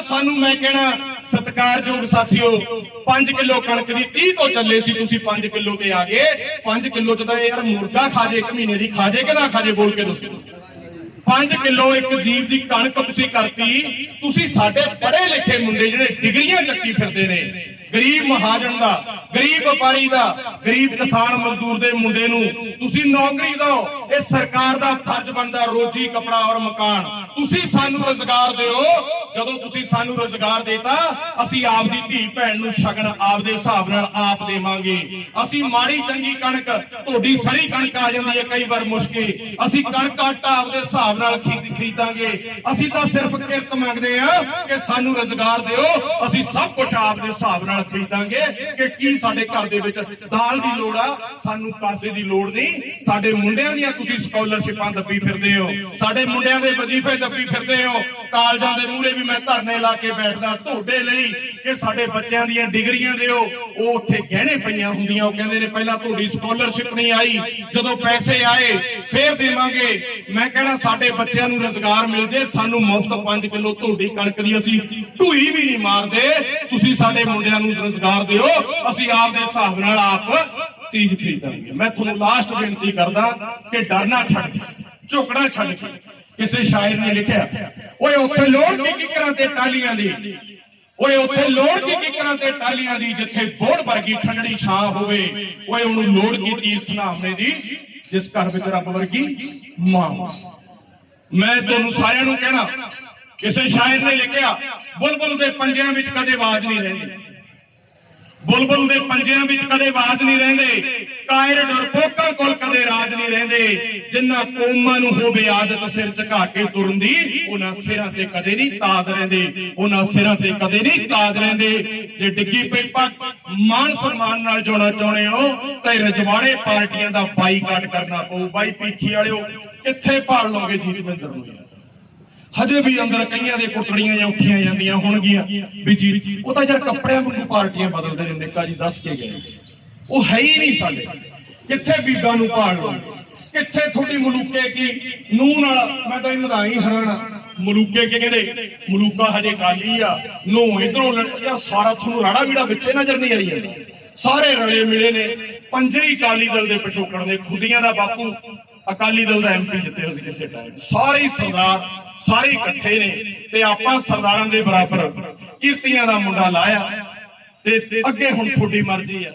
ਸਾਨੂੰ ਮੈਂ ਕਹਿਣਾ, ਸਤਿਕਾਰਯੋਗ ਸਾਥੀਓ 5 ਕਿਲੋ ਕਣਕ ਦੀ 30 ਤੋਂ ਚੱਲੇ ਸੀ ਤੁਸੀਂ 5 ਕਿਲੋ ਤੇ ਆ ਗਏ। 5 ਕਿਲੋ ਚ ਤਾਂ ਯਾਰ ਮੁਰਗਾ ਖਾ ਜੇ, ਇੱਕ ਮਹੀਨੇ ਦੀ ਖਾ ਜੇ ਕਿ ਨਾ ਖਾ ਜੇ, ਬੋਲ ਕੇ ਦੱਸੋ। 5 ਕਿਲੋ ਇੱਕ ਜੀਵ ਦੀ ਕਣਕ ਤੁਸੀਂ ਕਰਤੀ, ਤੁਸੀਂ ਸਾਡੇ ਪੜ੍ਹੇ ਲਿਖੇ ਮੁੰਡੇ ਜਿਹੜੇ ਡਿਗਰੀਆਂ ਚੱਕੀ ਫਿਰਦੇ ਨੇ। ਗਰੀਬ ਮਹਾਜਨ ਦਾ, ਗਰੀਬ ਵਪਾਰੀ ਦਾ, ਗਰੀਬ ਕਿਸਾਨ ਮਜ਼ਦੂਰ ਦੇ ਮੁੰਡੇ ਨੂੰ ਤੁਸੀਂ ਨੌਕਰੀ ਦਿਓ, ਇਹ ਸਰਕਾਰ ਦਾ ਫਰਜ਼ ਬਣਦਾ ਰੋਜੀ ਕਪੜਾ ਔਰ ਮਕਾਨ। ਤੁਸੀਂ ਸਾਨੂੰ ਰੋਜ਼ਗਾਰ ਦਿਓ ਜਦੋਂ ਤੁਸੀਂ ਸਾਨੂੰ ਰੋਜ਼ਗਾਰ ਦੇਤਾ, ਅਸੀਂ ਆਪ ਦੀ ਧੀ ਭੈਣ ਨੂੰ ਸ਼ਗਨ ਆਪ ਦੇ ਹਿਸਾਬ ਨਾਲ ਆਪ ਦੇਵਾਂਗੇ। ਅਸੀਂ ਮਾੜੀ ਚੰਗੀ ਕਣਕ, ਤੁਹਾਡੀ ਸੜੀ ਕਣਕ ਆ ਜਾਂਦੀ ਹੈ ਕਈ ਵਾਰ ਮੁਸ਼ਕਿਲ। ਅਸੀਂ ਕਣਕ ਆਟਾ ਆਪ ਦੇ ਹਿਸਾਬ ਨਾਲ ਖਰੀਦਾਂਗੇ। ਅਸੀਂ ਤਾਂ ਸਿਰਫ ਕਿਰਤ ਮੰਗਦੇ ਆ ਕਿ ਸਾਨੂੰ ਰੋਜ਼ਗਾਰ ਦਿਓ। ਅਸੀਂ ਸਭ ਕੁਝ ਆਪ ਦੇ ਹਿਸਾਬ ਨਾਲ ਖਰੀਦਾਂਗੇ ਕਿ ਕੀ ਸਾਡੇ ਘਰ ਦੇ ਵਿੱਚ ਦਾਲ ਦੀ ਲੋੜ ਆ। ਸਾਨੂੰ ਕਾਸੇ ਦੀ ਲੋੜ ਨਹੀਂ। ਸਾਡੇ ਮੁੰਡਿਆਂ ਦੀਆਂ ਤੁਸੀਂ ਸਕਾਲਰਸ਼ਿਪਾਂ ਦੱਬੀ ਫਿਰਦੇ ਹੋ। ਸਾਡੇ ਮੁੰਡਿਆਂ ਦੇ ਵਜ਼ੀਫੇ ਦੱਬੀ ਫਿਰਦੇ ਹੋ। ਕਾਲਜਾਂ ਦੇ ਮੂਹਰੇ ਵੀ ਮੈਂ ਧਰਨੇ ਲਾ ਕੇ ਬੈਠਦਾ, ਤੁਹਾਡੇ ਲਈ ਕਿ ਸਾਡੇ ਬੱਚਿਆਂ ਦੀਆਂ ਡਿਗਰੀਆਂ ਦਿਓ। ਉਹ ਉੱਥੇ ਗਹਿਣੇ ਪਈਆਂ ਹੁੰਦੀਆਂ, ਉਹ ਕਹਿੰਦੇ ਨੇ ਪਹਿਲਾਂ ਤੁਹਾਡੀ ਸਕਾਲਰਸ਼ਿਪ ਨਹੀਂ ਆਈ, ਜਦੋਂ ਪੈਸੇ ਆਏ, ਫੇਰ ਦੇਵਾਂਗੇ। ਮੈਂ ਕਹਿਣਾ, ਸਾਡੇ ਬੱਚਿਆਂ ਨੂੰ ਰੋਜ਼ਗਾਰ ਮਿਲ ਜੇ, ਸਾਨੂੰ ਮੁਫਤ 5 ਕਿਲੋ ਤੁਹਾਡੀ ਕਣਕ ਦੀ ਅਸੀਂ ਢੂਈ ਵੀ ਨਹੀਂ ਮਾਰਦੇ। ਤੁਸੀਂ ਸਾਡੇ ਮੁੰਡਿਆਂ ਨੂੰ ਰੋਜ਼ਗਾਰ ਦਿਓ, ਅਸੀਂ ਆਪ ਦੇ ਹਿਸਾਬ ਨਾਲ ਆਪ ਚੀਜ਼ ਖਰੀਦਾਂਗੇ। ਮੈਂ ਤੁਹਾਨੂੰ ਲਾਸਟ ਬੇਨਤੀ ਕਰਦਾ ਕਿ ਡਰਨਾ ਛੱਡ, ਝੁਕਣਾ ਛੱਡ। ਕਿਸੇ ਸ਼ਾਇਰ ਨੇ ਲਿਖਿਆ ਓਏ ਉੱਥੇ ਲੋੜ ਕੀ ਕਿਕਰਾਂ ਤੇ ਟਾਲੀਆਂ ਦੀ। ਓਏ ਉੱਥੇ ਲੋੜ ਕੀ ਕਿਕਰਾਂ ਤੇ ਟਾਲੀਆਂ ਦੀ, ਜਿੱਥੇ ਬੋੜ ਵਰਗੀ ਠੰਡੜੀ ਛਾਂ ਹੋਵੇ। ਓਏ ਉਹਨੂੰ ਲੋੜ ਕੀ ਤੀਰਥ ਨਾਮੇ ਦੀ, ਜਿਸ ਘਰ ਵਿੱਚ ਰੱਬ ਵਰਗੀ ਮਾਂ ਮੈਂ ਤੁਹਾਨੂੰ ਸਾਰਿਆਂ ਨੂੰ ਕਹਿਣਾ, ਕਿਸੇ ਸ਼ਾਇਰ ਨੇ ਲਿਖਿਆ, ਬੁਲਬੁਲ ਦੇ ਪੰਜਿਆਂ ਵਿੱਚ ਕਦੇ ਆਵਾਜ਼ ਨਹੀਂ ਰਹਿੰਦੀ। ਬੁਲਬੁਲ ਦੇ ਪੰਜਿਆਂ ਵਿੱਚ ਕਦੇ ਆਵਾਜ਼ ਨਹੀਂ ਰਹਿੰਦੇ। ਕਾਇਰ ਡਰਪੋਕਾਂ ਕੋਲ ਕਦੇ ਰਾਜ ਨਹੀਂ ਰਹਿੰਦੇ। ਜਿਨ੍ਹਾਂ ਕੌਮਾਂ ਨੂੰ ਹੋਵੇ ਆਦਤ ਸਿਰ ਝੁਕਾ ਕੇ ਤੁਰਨ ਦੀ, ਉਹਨਾਂ ਸਿਰਾਂ ਤੇ ਕਦੇ ਨਹੀਂ ਤਾਜ ਰਹਿੰਦੇ। ਉਹਨਾਂ ਸਿਰਾਂ ਤੇ ਕਦੇ ਨਹੀਂ ਤਾਜ ਰਹਿੰਦੇ। ਜੇ ਡਿੱਗੀ ਪਈ ਪੱਗ ਮਾਨ ਸਨਮਾਨ ਨਾਲ ਜੋਣਾ ਚਾਹੁੰਦੇ ਹੋ, ਤਾਂ ਰਜਵਾੜੇ ਪਾਰਟੀਆਂ ਦਾ ਬਾਈਕਾਟ ਕਰਨਾ ਪਊ। ਬਾਈ ਪੀਖੀ ਵਾਲਿਓ, ਕਿੱਥੇ ਭਾਲ ਲੋਗੇ ਜੀਤਵਿੰਦਰ ਨੂੰ? ਹਜੇ ਵੀ ਅੰਦਰ ਕਈਆਂ ਦੇ ਕੁੱਟੜੀਆਂ ਜਾਂ ਉੱਠੀਆਂ ਜਾਂਦੀਆਂ ਹੋਣਗੀਆਂ। ਵੀ ਜੀ, ਉਹ ਤਾਂ ਯਾਰ ਕੱਪੜਿਆਂ ਵਾਂਗੂ ਪਾਰਟੀਆਂ ਬਦਲਦੇ ਨੇ, ਨਿੱਕਾ ਜੀ, ਦੱਸ ਕੇ ਗਏ। ਉਹ ਹੈ ਹੀ ਨਹੀਂ ਸਾਡੇ। ਕਿੱਥੇ ਬੀਬਾ ਨੂੰ ਪਾਲ ਲੋ ਕਿੱਥੇ ਤੁਹਾਡੀ ਮਲੂਕੇ ਕੀ ਨੂੰ ਨਾਲ? ਮੈਂ ਤਾਂ ਇਹਨਾਂ ਦਾ ਹੀ ਹੈਰਾਨ ਮਲੂਕੇ ਕੀ ਮਲੂਕਾ ਹਜੇ ਕਾਲੀ ਆ। ਨੂੰ ਇਧਰੋਂ ਲੜਿਆ ਸਾਰਾ ਤੁਹਾਨੂੰ ਰਾੜਾ ਵੀੜਾ ਵਿੱਚੇ ਨਜ਼ਰ ਨਹੀਂ ਆਈ ਜਾਂਦੀ। ਸਾਰੇ ਰਲੇ ਮਿਲੇ ਨੇ। ਪੰਜੇ ਹੀ ਅਕਾਲੀ ਦਲ ਦੇ ਪਿਛੋਕੜ ਨੇ। ਖੁੱਡੀਆਂ ਦਾ ਬਾਪੂ ਅਕਾਲੀ ਦਲ ਦਾ ਐਮਪੀ ਜਿੱਤੇ ਸੀ ਕਿਸੇ ਟਾਈਮ ਸਾਰੇ ਸਰਦਾਰ, ਸਾਰੇ ਇਕੱਠੇ ਨੇ ਤੇ ਆਪਾਂ ਸਰਦਾਰਾਂ ਦੇ ਬਰਾਬਰ ਕੀਰਤੀਆਂ ਦਾ ਮੁੰਡਾ ਲਾਇਆ ਤੇ ਅੱਗੇ ਹੁਣ ਤੁਹਾਡੀ ਮਰਜ਼ੀ ਆ।